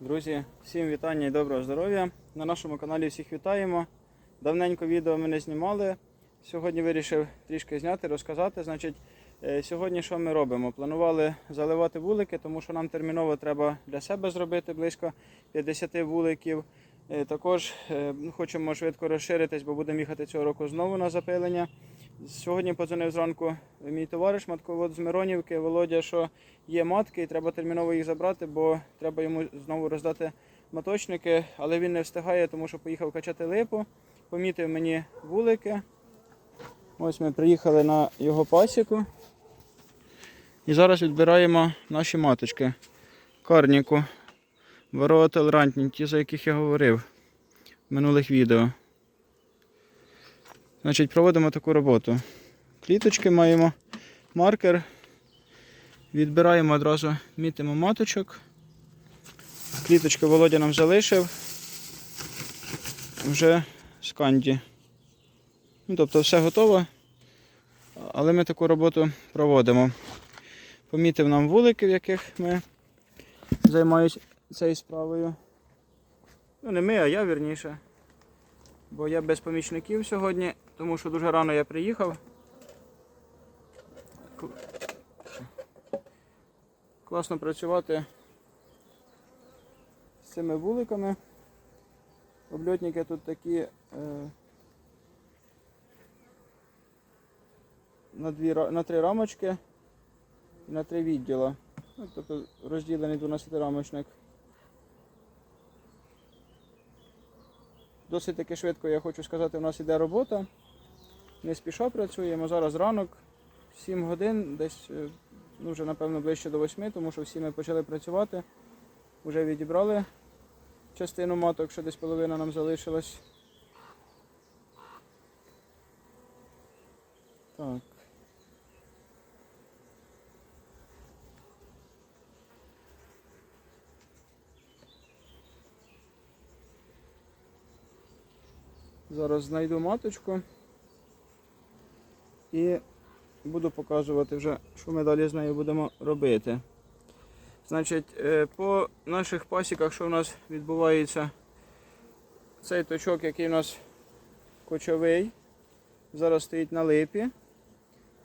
Друзі, всім вітання і доброго здоров'я. На нашому каналі всіх вітаємо. Давненько відео ми не знімали. Сьогодні вирішив трішки зняти, розказати. Значить, е, сьогодні що ми робимо? Планували заливати вулики, тому що нам терміново треба для себе зробити близько 50 вуликів. Е, Також е, ну, хочемо швидко розширитись, бо будемо їхати цього року знову на запилення. Сьогодні подзвонив зранку мій товариш матковод з Миронівки, Володя, що є матки, і треба терміново їх забрати, бо треба йому знову роздати маточники, але він не встигає, тому що поїхав качати липу. Помітив мені вулики. Ось ми приїхали на його пасіку. І зараз відбираємо наші маточки. Карніку. Варотолерантні, ті, за яких я говорив в минулих відео. Значить, проводимо таку роботу. Кліточки маємо, маркер. Відбираємо одразу, мітимо маточок. Кліточку Володя нам залишив. Вже з канді. Ну, тобто все готово. Але ми таку роботу проводимо. Помітив нам вулики, в яких ми займаюся цією справою. Ну, не ми, а я вірніше. Бо я без помічників сьогодні, тому що дуже рано я приїхав. Класно працювати з цими вуликами. Обльотники тут такі е, на, дві, на три рамочки і на три відділа. Ну, тобто розділений 12-рамочник. Досить таки швидко, я хочу сказати, у нас іде робота. Не спіша працюємо. Зараз ранок, 7 годин, десь е, ну, вже напевно ближче до 8, тому що всі ми почали працювати. Вже відібрали частину маток, що десь половина нам залишилась. Так. Зараз знайду маточку і буду показувати вже, що ми далі з нею будемо робити. Значить, е, по наших пасіках, що в нас відбувається, цей точок, який у нас кочовий, зараз стоїть на липі.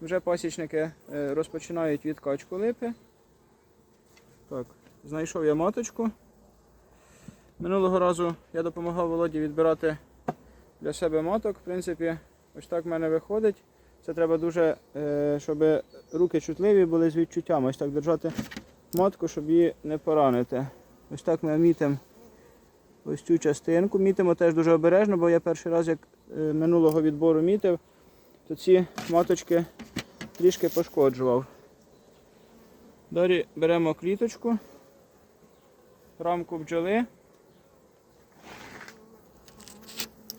Вже пасічники е, розпочинають відкачку липи. Так, знайшов я маточку. Минулого разу я допомагав Володі відбирати для себе маток. В принципі, ось так в мене виходить. Це треба дуже, е, щоб руки чутливі були з відчуттям. Ось так держати матку, щоб її не поранити. Ось так ми мітимо ось цю частинку. Мітимо теж дуже обережно, бо я перший раз, як е, минулого відбору мітив, то ці маточки трішки пошкоджував. Далі беремо кліточку, рамку бджоли.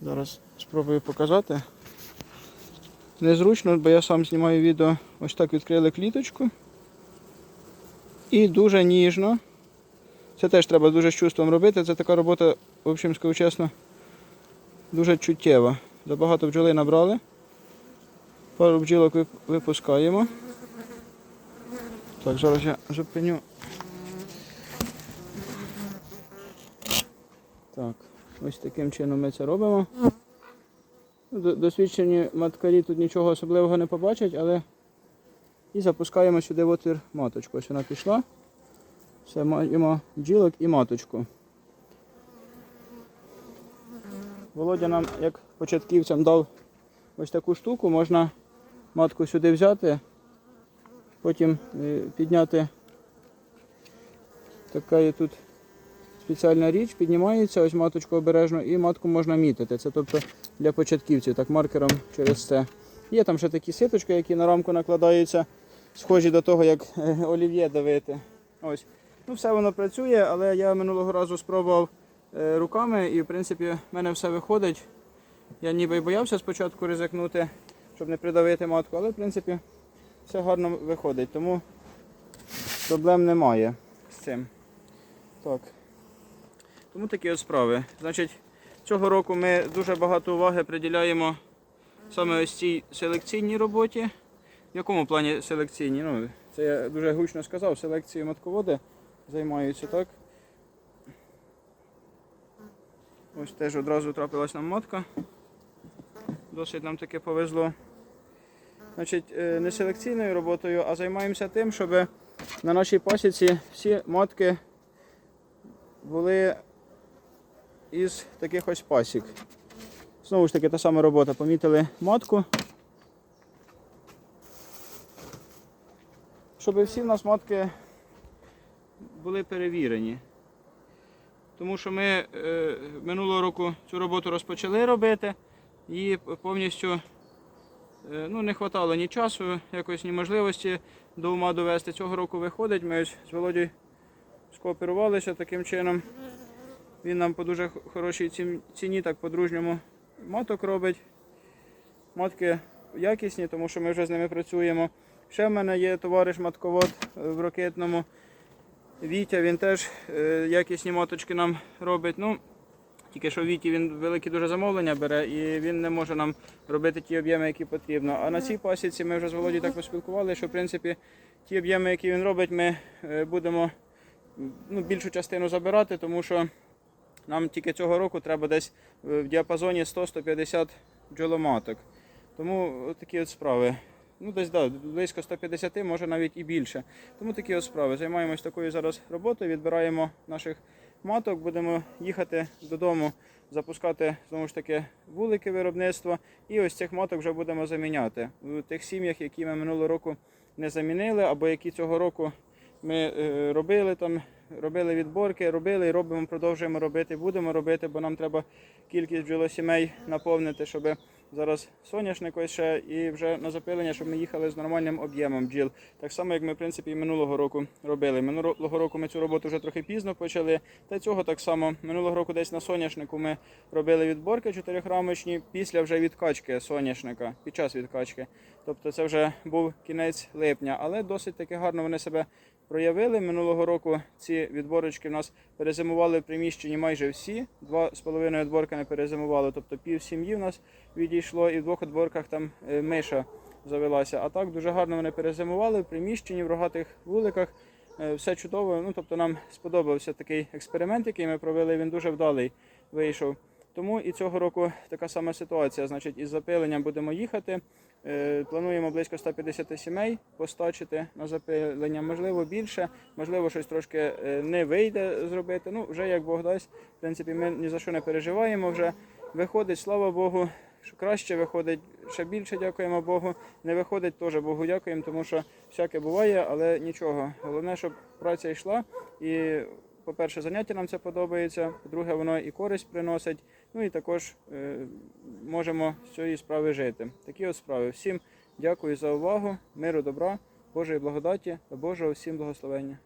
Зараз спробую показати. Незручно, бо я сам знімаю відео. Ось так відкрили кліточку. І дуже ніжно. Це теж треба дуже з чувством робити. Це така робота, в общем, скажу чесно, дуже чуттєва. Забагато бджоли набрали. Пару бджілок випускаємо. Так, зараз я зупиню. Так, ось таким чином ми це робимо. Досвідчені маткарі тут нічого особливого не побачать, але і запускаємо сюди в отвір маточку. Ось вона пішла. Все, маємо бджілок і маточку. Володя нам, як початківцям, дав ось таку штуку, можна матку сюди взяти, потім е, підняти така тут спеціальна річ, піднімається, ось маточку обережно, і матку можна мітити. Це тобто для початківців, так маркером через це. Є там ще такі ситочки, які на рамку накладаються, схожі до того, як е, олів'є давити. Ось. Ну, все воно працює, але я минулого разу спробував е, руками і в принципі в мене все виходить. Я ніби й боявся спочатку ризикнути, щоб не придавити матку, але в принципі все гарно виходить, тому проблем немає з цим. Так. Тому такі от справи. Значить, цього року ми дуже багато уваги приділяємо саме ось цій селекційній роботі. В якому плані селекційній? Ну, це я дуже гучно сказав, селекцією матководи займаються, так? Ось теж одразу трапилась нам мотка. Досить нам таки повезло. Значить, е, не селекційною роботою, а займаємося тим, щоб на нашій пасіці всі мотки були із таких ось пасік. Знову ж таки, та сама робота. Помітили мотку. Щоб всі в нас мотки були перевірені. Тому що ми е, минулого року цю роботу розпочали робити і повністю е, ну, не вистачало ні часу, якось ні можливості до ума довести. Цього року виходить. Ми з Володією скооперувалися таким чином. Він нам по дуже хорошій ціні, так по-дружньому моток робить. Мотки якісні, тому що ми вже з ними працюємо. Ще в мене є товариш матковод е, в Рокитному. Вітя, він теж е, якісні моточки нам робить. Ну, тільки що Віті він великі дуже замовлення бере і він не може нам робити ті об'єми, які потрібно. А на цій пасіці ми вже з Володією так поспілкувалися, що в принципі ті об'єми, які він робить, ми е, будемо ну, більшу частину забирати, тому що нам тільки цього року треба десь е, в діапазоні 100-150 бджоломаток. Тому такі от справи. Ну, десь да, близько 150, може навіть і більше. Тому такі от справи. Займаємось такою зараз роботою, відбираємо наших маток, будемо їхати додому, запускати знову ж таки вулики виробництва. І ось цих маток вже будемо заміняти. В тих сім'ях, які ми минулого року не замінили, або які цього року ми е, робили там, робили відборки, робили і робимо, продовжуємо робити, будемо робити, бо нам треба кількість бджолосімей наповнити, щоб зараз соняшник ось ще і вже на запилення, щоб ми їхали з нормальним об'ємом бджіл. Так само, як ми в принципі і минулого року робили. Минулого року ми цю роботу вже трохи пізно почали. Та цього так само. Минулого року десь на соняшнику ми робили відборки чотирьохрамочні після вже відкачки соняшника, під час відкачки. Тобто це вже був кінець липня, але досить таки гарно вони себе проявили. Минулого року ці відборочки в нас перезимували в приміщенні майже всі. Два з половиною відборки не перезимували, тобто пів сім'ї в нас відійшло, і в двох відборках там е, миша завелася. А так дуже гарно вони перезимували в приміщенні, в рогатих вуликах. Е, Все чудово. Ну, тобто нам сподобався такий експеримент, який ми провели. Він дуже вдалий вийшов. Тому і цього року така сама ситуація. Значить, із запиленням будемо їхати. Е, Плануємо близько 150 сімей постачити на запилення. Можливо, більше, можливо, щось трошки е, не вийде зробити. Ну, вже як Бог дасть. В принципі, ми ні за що не переживаємо. Вже виходить, слава Богу. що Краще виходить, ще більше дякуємо Богу. Не виходить, теж Богу дякуємо, тому що всяке буває, але нічого. Головне, щоб праця йшла. І, по-перше, заняття нам це подобається. По-друге, воно і користь приносить. Ну і також е, можемо з цієї справи жити. Такі от справи. Всім дякую за увагу, миру, добра, Божої благодаті та Божого всім благословення.